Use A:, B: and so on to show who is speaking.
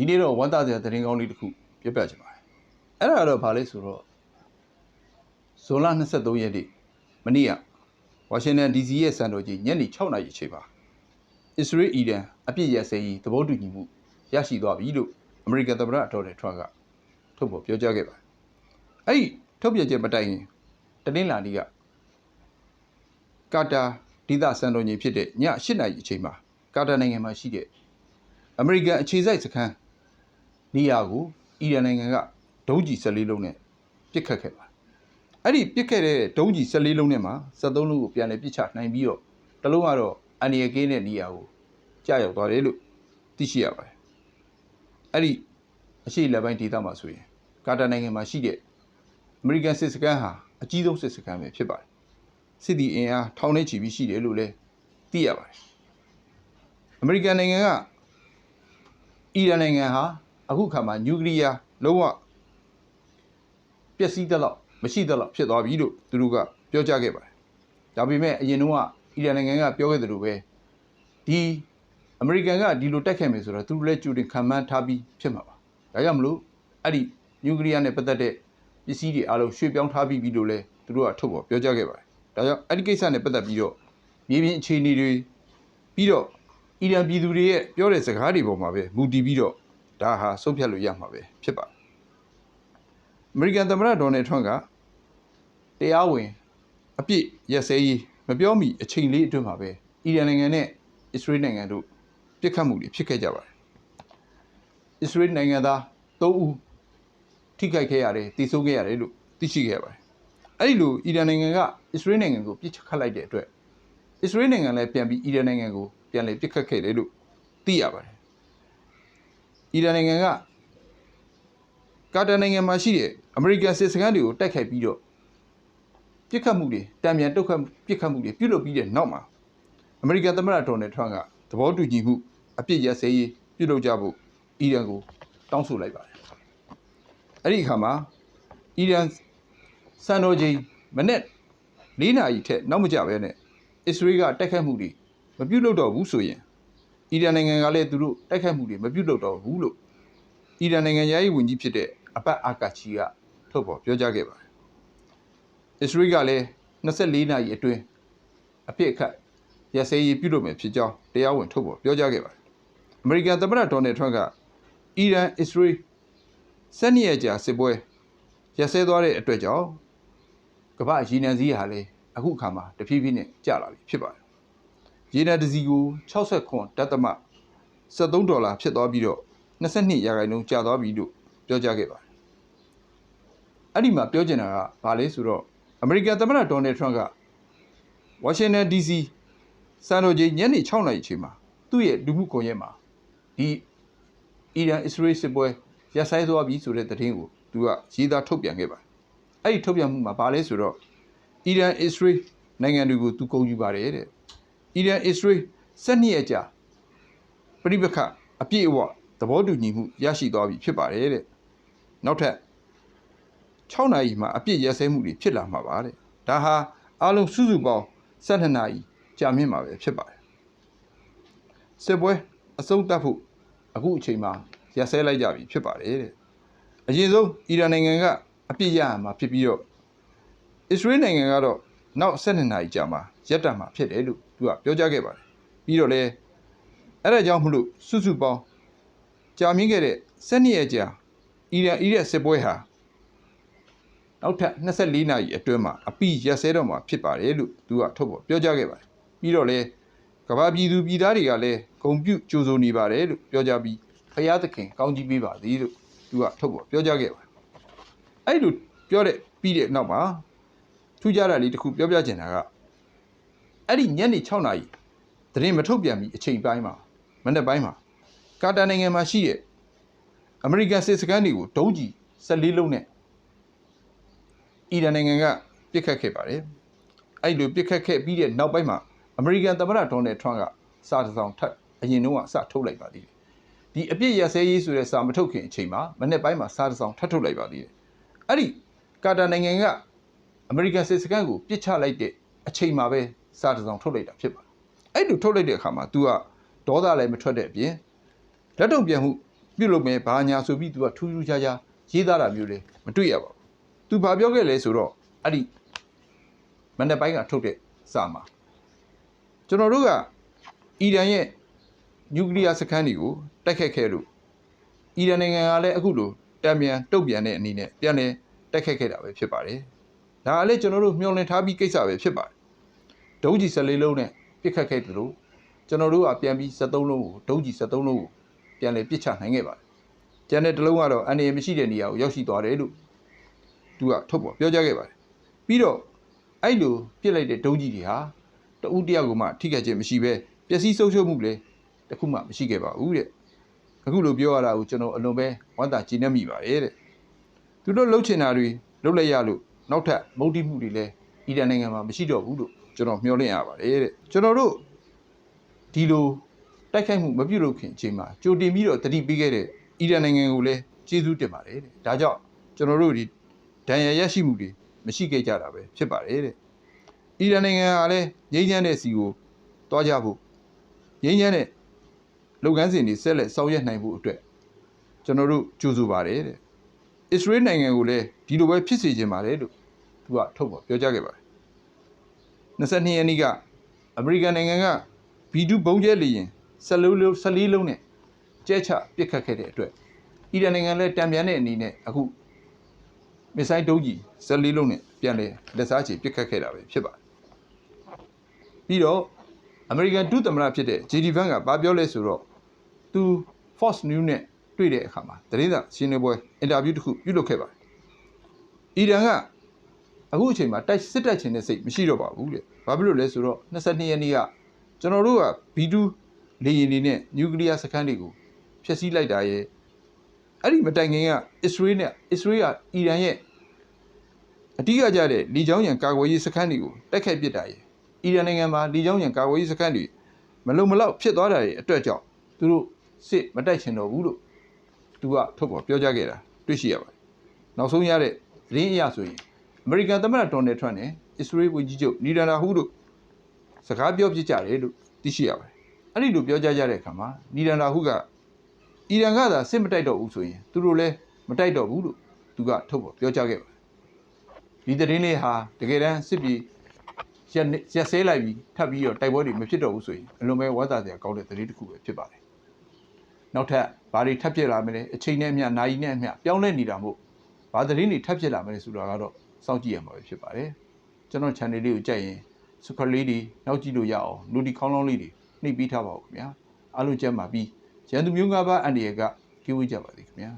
A: ဒီနေ့တော့ဝမ်းသာစရာသတင်းကောင်းလေးတစ်ခုပြပြချင်ပါတယ်အဲ့ဒါကတော့ဘာလဲဆိုတော့ဇွန်လ23ရက်နေ့မနေ့ကဝါရှင်တန် DC ရဲ့စံတော်ကြီးညနေ6နာရီအချိန်မှာအစ္စရေးအီရန်အပြစ်ရစဲရေးသဘောတူညီမှုရရှိသွားပြီလို့အမေရိကန်သမ္မတဒေါ်နယ်ထရန့်ကထုတ်ဖော်ပြောကြားခဲ့ပါတယ်အဲ့ဒီထုတ်ပြန်ချက်မတိုင်ရင်တနင်္လာနေ့ကကာတာဒေသစံတော်ကြီးဖြစ်တဲ့ည8နာရီအချိန်မှာကာတာနိုင်ငံမှာရှိတဲ့အမေရိကန်အခြေစိုက်စခန်း နေရာကိုအီရန်နိုင်ငံကဒုံးကျည်14လုံးနဲ့ပစ်ခတ်ခဲ့ပါတယ်။အဲ့ဒီပစ်ခဲ့တဲ့ဒုံးကျည်14လုံးနဲ့မှာ73လုံးကိုပြန်လည်ပစ်ချနိုင်ပြီးတော့တစ်လုံးကတော့အန်ရီယကင်းတဲ့နေရာကိုကြာရောက်သွားတယ်လို့သိရှိရပါတယ်။အဲ့ဒီအရှိလက်ပိုင်းဒေသမှာဆိုရင်ကာတာနိုင်ငံမှာရှိတဲ့အမေရိကန်စစ်စခန်းဟာအကြီးဆုံးစစ်စခန်းပဲဖြစ်ပါတယ်။စစ်တီအင်အားထောင်နဲ့ချီပြီးရှိတယ်လို့လည်းသိရပါတယ်။အမေရိကန်နိုင်ငံကအီရန်နိုင်ငံဟာ အခုခါမှာနျူကလ িয়ার လုံးဝပျက်စီးသလောက်မရှိသလောက်ဖြစ်သွားပြီလို့သူတို့ကပြောကြားခဲ့ပါတယ်။ဒါပေမဲ့အရင်တုန်းကအီရန်နိုင်ငံကပြောခဲ့သလိုပဲဒီအမေရိကန်ကဒီလိုတက်ခဲ့မယ်ဆိုတော့သူတို့လည်းကြိုတင်ခံမှန်းထားပြီးဖြစ်မှာပါ။ဒါကြောင့်မလို့အဲ့ဒီနျူကလ িয়ার နဲ့ပတ်သက်တဲ့ပစ္စည်းတွေအားလုံးရွှေ့ပြောင်းထားပြီးပြီလို့လည်းသူတို့ကထုတ်ဖော်ပြောကြားခဲ့ပါတယ်။ဒါကြောင့်အဲ့ဒီကိစ္စနဲ့ပတ်သက်ပြီးတော့မြေပြင်အခြေအနေတွေပြီးတော့အီရန်ပြည်သူတွေရဲ့ပြောတဲ့စကားတွေပေါ်မှာပဲမူတည်ပြီးတော့ ဒါဟာဆုံးဖြတ်လို့ရမှာပဲဖြစ်ပါတယ်။အမေရိကန်သမ္မတဒေါ်နယ်ထရန့်ကတရားဝင်အပြစ်ရက်စဲရေးမပြောမီအချိန်လေးအတွင်းမှာပဲအီရန်နိုင်ငံနဲ့အစ္စရေးနိုင်ငံတို့ပြစ်ခတ်မှုတွေဖြစ်ခဲ့ကြပါတယ်။အစ္စရေးနိုင်ငံသား၃ဦးထိခိုက်ခဲ့ရတယ်တည်ဆိုးခဲ့ရတယ်လို့သိရှိခဲ့ပါတယ်။အဲ့ဒီလိုအီရန်နိုင်ငံကအစ္စရေးနိုင်ငံကိုပြစ်ခတ်လိုက်တဲ့အတွက်အစ္စရေးနိုင်ငံလည်းပြန်ပြီးအီရန်နိုင်ငံကိုပြန်လည်ပြစ်ခတ်ခဲ့တယ်လို့သိရပါတယ်။ အီရန်နိုင်ငံကကာတာနိုင်ငံမှာရှိတဲ့အမေရိကန်စစ်စခန်းတွေကိုတိုက်ခိုက်ပြီးတော့ပြစ်ခတ်မှုတွေတံမြန်တုတ်ခတ်ပြစ်ခတ်မှုတွေပြုလုပ်ပြီးတဲ့နောက်မှာအမေရိကန်သမ္မတဒေါ်နယ်ထရန့်ကသဘောတူညီမှုအပြစ်ရက်စဲရေးပြုလုပ်ကြဖို့အီရန်ကိုတောင်းဆိုလိုက်ပါတယ်။အဲ့ဒီအခါမှာအီရန်စံတော်ချိန်မနေ့၄နာရီထက်နောက်မကျဘဲနဲ့အစ္စရေးကတိုက်ခတ်မှုတွေမပြုလုပ်တော့ဘူးဆိုရင် အီရန်နိုင်ငံကလည်းသူတို့တိုက်ခိုက်မှုတွေမပြုလုပ်တော့ဘူးလို့အီရန်နိုင်ငံရဲ့ဝန်ကြီးဖြစ်တဲ့အပတ်အာကာချီကထုတ်ဖော်ပြောကြားခဲ့ပါတယ်။အစ္စရေးကလည်း24နာရီအတွင်းအပြစ်အခတ်ရစဲရေးပြုလုပ်မယ်ဖြစ်ကြောင်းတရားဝင်ထုတ်ဖော်ပြောကြားခဲ့ပါတယ်။အမေရိကန်သမ္မတဒေါ်နယ်ထရန့်ကအီရန်အစ္စရေးစနေရကြာစစ်ပွဲရစဲသွားတဲ့အတွက်ကြောင့်ကမ္ဘာရေနံစည်းဟာလည်းအခုခါမှာတဖြည်းဖြည်းနဲ့ကျလာပြီဖြစ်ပါတယ်။ ရေနံတစ်စီကို69ဒသမ73ဒေါ်လာဖြစ်သွားပြီးတော့22ရာခိုင်နှုန်းကျသွားပြီလို့ပြောကြားခဲ့ပါတယ်။အဲ့ဒီမှာပြောချင်တာကဘာလဲဆိုတော့အမေရိကန်သမ္မတဒေါ်နယ်ထရန့်ကဝါရှင်တန် DC စံတော်ချိန်ညနေ6နာရီချိန်မှာသူ့ရဲ့လူမှုကွန်ရက်မှာဒီအီရန်အစ္စရေးစစ်ပွဲရပ်ဆိုင်းသွားပြီဆိုတဲ့သတင်းကိုသူကရေးသားထုတ်ပြန်ခဲ့ပါတယ်။အဲ့ဒီထုတ်ပြန်မှုမှာဘာလဲဆိုတော့အီရန်အစ္စရေးနိုင်ငံတွေကိုသူကုန်ယူပါတယ်တဲ့ အီရန်အစ္စရေး၁၂ရက်ကြာပြိပခအပြည့်အဝသဘောတူညီမှုရရှိသွားပြီဖြစ်ပါတယ်တဲ့နောက်ထပ်6နာရီမှာအပြည့်ရစဲမှုတွေဖြစ်လာမှာပါတဲ့ဒါဟာအားလုံးစုစုပေါင်း12နာရီကြာမြင့်မှာပဲဖြစ်ပါတယ်စစ်ပွဲအဆုံးသတ်ဖို့အခုအချိန်မှာရစဲလိုက်ကြပြီဖြစ်ပါတယ်တဲ့အရင်ဆုံးအီရန်နိုင်ငံကအပြည့်ရမှာဖြစ်ပြီးတော့အစ္စရေးနိုင်ငံကတော့နောက်12နာရီကြာမှာရပ်တန့်မှာဖြစ်တယ်လို့ သူကပြောကြားခဲ့ပါတယ်ပြီးတော့လဲအဲ့ဒါကြောင့်မလို့စုစုပေါင်းကြာမြင့်ခဲ့တဲ့12ရက်ကြာအီရန်အီရက်စစ်ပွဲဟာနောက်ထပ်24နာရီအတွင်းမှာအပိရက်စဲတော့မှာဖြစ်ပါတယ်လို့သူကထုတ်ဖော်ပြောကြားခဲ့ပါတယ်ပြီးတော့လဲကမ္ဘာပြည်သူပြည်သားတွေကလည်းဂုံပြုကြိုးစိုးနေပါတယ်လို့ပြောကြားပြီးဖရာသခင်ကောင်းကြီးပေးပါသည်လို့သူကထုတ်ဖော်ပြောကြားခဲ့ပါတယ်အဲ့လိုပြောတဲ့ပြီးတဲ့နောက်မှာထူးခြားတာလေးတစ်ခုပြောပြချင်တာက အဲ့ဒီညနေ6နာရီသတင်းမထုတ်ပြန်မီအချိန်ပိုင်းမှာမနေ့ပိုင်းမှာကာတာနိုင်ငံမှာရှိတဲ့အမေရိကန်စစ်စခန်းတွေကိုဒုံးကျည်14လုံးနဲ့အီရန်နိုင်ငံကပစ်ခတ်ခဲ့ပါတယ်အဲ့လိုပစ်ခတ်ခဲ့ပြီးတဲ့နောက်ပိုင်းမှာအမေရိကန်သမ္မတဒေါ်နယ်ထရန့်ကစာတစ်စောင်ထပ်အရင်တုန်းကစထုတ်လိုက်ပါသေးတယ်ဒီအပြစ်ရစဲရေးဆိုတဲ့စာမထုတ်ခင်အချိန်မှာမနေ့ပိုင်းမှာစာတစ်စောင်ထပ်ထုတ်လိုက်ပါသေးတယ်အဲ့ဒီကာတာနိုင်ငံကအမေရိကန်စစ်စခန်းကိုပစ်ချလိုက်တဲ့အချိန်မှာပဲ စာတစ်စောင်ထုတ်လိုက်တာဖြစ်ပါတယ်။အဲ့လိုထုတ်လိုက်တဲ့အခါမှာ तू ကဒေါသလည်းမထွက်တဲ့အပြင်လက်တုံပြန်မှု ပြုတ်လို့မယ်ဘာညာဆိုပြီးသူကထူးထူးခြားခြားရေးသားတာမျိုးလေမတွေ့ရပါဘူးသူဘာပြောခဲ့လဲဆိုတော့အဲ့ဒီမနေ့ပိုင်းကထုတ်တဲ့စာမှာကျွန်တော်တို့ကအီရန်ရဲ့နျူကလ িয়ার စခန်းတွေကိုတိုက်ခတ်ခဲ့လို့အီရန်နိုင်ငံကလည်းအခုလိုတံမြန်တုတ်ပြန်တဲ့အနေနဲ့ပြန်လဲတိုက်ခတ်ခဲ့တာပဲဖြစ်ပါတယ်ဒါကလည်းကျွန်တော်တို့မျှော်လင့်ထားပြီးကိစ္စပဲဖြစ်ပါတယ် ဒုံးကြီး14လုံးနဲ့ပြစ်ခတ်ခဲ့တယ်လို့ကျွန်တော်တို့ကပြန်ပြီး73လုံးကိုဒုံးကြီး73လုံးကိုပြန်လဲပစ်ချနိုင်ခဲ့ပါတယ်ကျန်တဲ့တစ်လုံးကတော့အန္တရာယ်မရှိတဲ့နေရာကိုရောက်ရှိသွားတယ်လို့သူကထုတ်ပေါ်ပြောကြားခဲ့ပါတယ်ပြီးတော့အဲ့လိုပြစ်လိုက်တဲ့ဒုံးကြီးတွေဟာတဦးတယောက်ကမှထိခိုက်ခြင်းမရှိပဲပျက်စီးဆုံးရှုံးမှုလည်းတစ်ခုမှမရှိခဲ့ပါဘူးတဲ့အခုလိုပြောရတာကိုကျွန်တော်အလွန်ပဲဝမ်းသာကြည်နပ်မိပါတယ်တဲ့သူတို့လှုပ်ချင်တာတွေလှုပ်လိုက်ရလို့နောက်ထပ်မုတ်တိမှုတွေလည်းအီရန်နိုင်ငံမှာမရှိတော့ဘူးလို့ ကျွန်တော်မျှော်လင့်ရပါတယ်တဲ့ကျွန်တော်တို့ဒီလိုတိုက်ခိုက်မှုမပြုလုပ်ခင်အချိန်မှာကြိုတင်ပြီးတော့တတိပေးခဲ့တဲ့အီရန်နိုင်ငံကိုလည်းကျေးဇူးတင်ပါတယ်တဲ့ဒါကြောင့်ကျွန်တော်တို့ဒီဒဏ်ရာရရှိမှုတွေမရှိခဲ့ကြတာပဲဖြစ်ပါတယ်တဲ့အီရန်နိုင်ငံကလည်းငြိမ်းချမ်းတဲ့စီကိုတွားကြဖို့ငြိမ်းချမ်းတဲ့လုပ်ငန်းစဉ်တွေဆက်လက်ဆောင်ရွက်နိုင်ဖို့အတွက်ကျွန်တော်တို့ကြိုးဆိုပါတယ်တဲ့အစ္စရေးနိုင်ငံကိုလည်းဒီလိုပဲဖြစ်စေချင်ပါတယ်လို့သူကထုတ်ပေါ်ပြောကြားခဲ့ပါတယ် 22ရက်နေ့ကအမေရိကန်နိုင်ငံက B2 ဘုံကျဲလေရင်14လုံး14လုံးနဲ့ကျဲချပစ်ခတ်ခဲ့တဲ့အတွက်အီရန်နိုင်ငံလည်းတံပြန်တဲ့အနေနဲ့အခုမစ်ဆိုင်ဒုံးကြီး14လုံးနဲ့ပြန်လဲလက်စားချေပစ်ခတ်ခဲ့တာပဲဖြစ်ပါတယ်ပြီးတော့အမေရိကန်ဒုသမ္မတဖြစ်တဲ့ JD Vance ကဘာပြောလဲဆိုတော့သူ Fox News နဲ့တွေ့တဲ့အခါမှာသတင်းစာရှင်းလင်းပွဲအင်တာဗျူးတစ်ခုပြုလုပ်ခဲ့ပါတယ်အီရန်က အခုအချိန်မှာတိုက်စစ်တိုက်ခြင်းတဲ့စိတ်မရှိတော့ပါဘူးတဲ့ဘာဖြစ်လို့လဲဆိုတော့22ရက်နေ့ကကျွန်တော်တို့က B2 လေယာဉ်တွေနဲ့နျူကလ িয়ার စခန်းတွေကိုဖျက်ဆီးလိုက်တာရဲ့အဲ့ဒီမတိုင်ခင်ကအစ္စရေးနဲ့အစ္စရေးကအီရန်ရဲ့အတိအကျကြတဲ့လီချောင်းရံကာကွယ်ရေးစခန်းတွေကိုတိုက်ခိုက်ပစ်တာရဲ့အီရန်နိုင်ငံမှာလီချောင်းရံကာကွယ်ရေးစခန်းတွေမလုံမလောက်ဖြစ်သွားတာရဲ့အတွက်ကြောင့်သူတို့စစ်မတိုက်ချင်တော့ဘူးလို့သူကထုတ်ပေါ်ပြောကြားခဲ့တာတွေ့ရှိရပါတယ်နောက်ဆုံးရတဲ့သတင်းအရဆိုရင် အမေရိကန်သမ္မတဒေါ်နယ်ထရန့်နဲ့အစ္စရေးဝန်ကြီးချုပ်နီဒန်နာဟူတို့စကားပြောပြကြတယ်လို့သိရှိရပါတယ်အဲ့ဒီလိုပြောကြားကြတဲ့အခါမှာနီဒန်နာဟူကအီရန်ကသာစစ်မတိုက်တော့ဘူးဆိုရင်သူတို့လည်းမတိုက်တော့ဘူးလို့သူကထုတ်ပေါ်ပြောကြားခဲ့ပါတယ်ဒီသတင်းလေးဟာတကယ်တမ်းစစ်ပြည်ရက်ရက်ဆဲလိုက်ပြီးထပ်ပြီးတော့တိုက်ပွဲတွေမဖြစ်တော့ဘူးဆိုရင်အလွန်ပဲဝါသာစရာကောင်းတဲ့သတင်းတစ်ခုပဲဖြစ်ပါတယ်နောက်ထပ်ဘာတွေထပ်ဖြစ်လာမလဲအချိန်နဲ့အမျှနိုင်နဲ့အမျှပြောင်းလဲနေတာမို့ဘာသတင်းတွေထပ်ဖြစ်လာမလဲဆိုတာကတော့ စောင့်ကြည့်ရမှာပဲဖြစ်ပါတယ်ကျွန်တော် channel လေးကိုကြိုက်ရင် subscribe လေးတွေနောက်ကြည့်လို့ရအောင် notification ခေါင်းလောင်းလေးတွေနှိပ်ပေးထားပါဦးခင်ဗျာအားလုံးကြက်မှာပြီးရန်သူမျိုးငါးပါးအန်ဒီရကကြည့်ဝေးကြပါသည်ခင်ဗျာ